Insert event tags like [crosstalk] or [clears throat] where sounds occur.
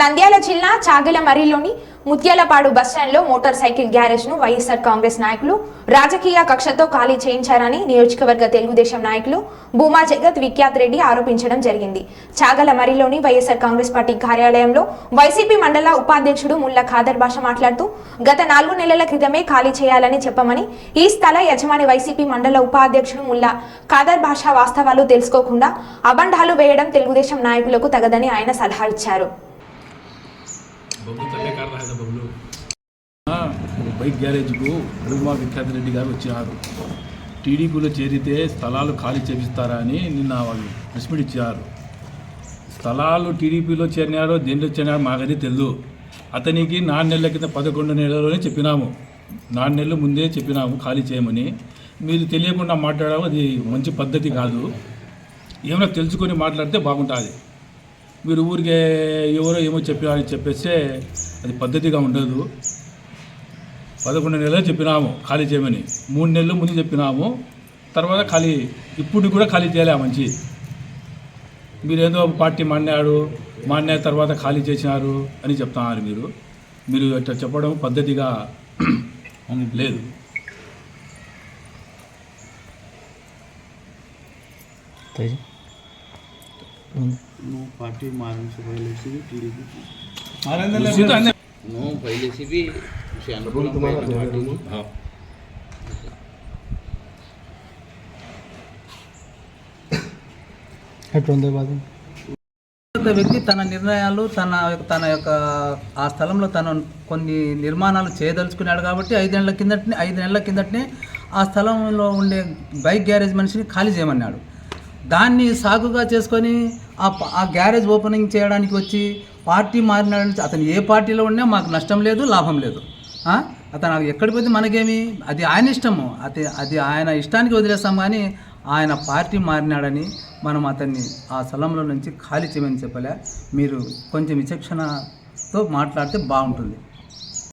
నంద్యాల జిల్లా చాగలమరిలోని ముత్యాలపాడు బస్టాండ్లో మోటార్ సైకిల్ గ్యారేజ్ను వైఎస్ఆర్ కాంగ్రెస్ నాయకులు రాజకీయ కక్షతో ఖాళీ చేయించారని నియోజకవర్గ తెలుగుదేశం నాయకులు భూమా జగత్ విఖ్యాత్ రెడ్డి ఆరోపించడం జరిగింది. చాగలమరిలోని వైఎస్ఆర్ కాంగ్రెస్ పార్టీ కార్యాలయంలో వైసీపీ మండల ఉపాధ్యక్షుడు ముల్లా ఖాదర్ భాష మాట్లాడుతూ గత నాలుగు నెలల క్రితమే ఖాళీ చేయాలని చెప్పమని ఈ స్థల యజమాని వైసీపీ మండల ఉపాధ్యక్షుడు ముల్లా ఖాదర్ భాష వాస్తవాలు తెలుసుకోకుండా అబండాలు వేయడం తెలుగుదేశం నాయకులకు తగదని ఆయన సలహా ఇచ్చారు. బైక్ గ్యారేజ్కు హనుమా విఖ్యాత రెడ్డి గారు వచ్చినారు. టీడీపీలో చేరితే స్థలాలు ఖాళీ చేపిస్తారా అని నిన్న వాళ్ళు ప్రెస్ మీట్ ఇచ్చారు స్థలాలు టీడీపీలో చేరినారో దేనిలో చేరినారో మాకది తెలియదు అతనికి నాలుగు నెలల కింద పదకొండు నెలలోనే చెప్పినాము. నాలుగు నెలల ముందే చెప్పినాము ఖాళీ చేయమని. మీరు తెలియకుండా మాట్లాడడం అది మంచి పద్ధతి కాదు. ఏమైనా తెలుసుకొని మాట్లాడితే బాగుంటుంది. మీరు ఊరికే ఎవరో ఏమో చెప్పారని చెప్పేస్తే అది పద్ధతిగా ఉండదు. పదకొండు నెలలు చెప్పినాము ఖాళీ చేయమని. మూడు నెలలు ముందు చెప్పినాము. తర్వాత ఖాళీ ఇప్పుడు కూడా ఖాళీ చేయలే మంచి మీరేదో పార్టీ మాన్నాడు మాన్య తర్వాత ఖాళీ చేసినారు అని చెప్తున్నారు మీరు. మీరు అట్లా చెప్పడం పద్ధతిగా [clears throat] లేదు. నువ్వు పార్టీ టీడీపీ. నువ్వు వ్యక్తి తన నిర్ణయాలు తన తన యొక్క ఆ స్థలంలో తను కొన్ని నిర్మాణాలు చేయదలుచుకున్నాడు కాబట్టి ఐదేళ్ళ కిందటిని ఐదు నెలల కిందటినే ఆ స్థలంలో ఉండే బైక్ గ్యారేజ్ మనిషిని ఖాళీ చేయమన్నాడు. దాన్ని సాగుగా చేసుకొని ఆ ఆ గ్యారేజ్ ఓపెనింగ్ చేయడానికి వచ్చి పార్టీ మారినాడు అతను ఏ పార్టీలో ఉన్నా మాకు నష్టం లేదు లాభం లేదు. అతను ఎక్కడికి పోతే మనకేమి? అది ఆయన ఇష్టము. అది అది ఆయన ఇష్టానికి వదిలేస్తాం కానీ ఆయన పార్టీ మారినాడని మనం అతన్ని ఆ స్థలంలో నుంచి ఖాళీ చేయమని చెప్పలే. మీరు కొంచెం విచక్షణతో మాట్లాడితే బాగుంటుంది.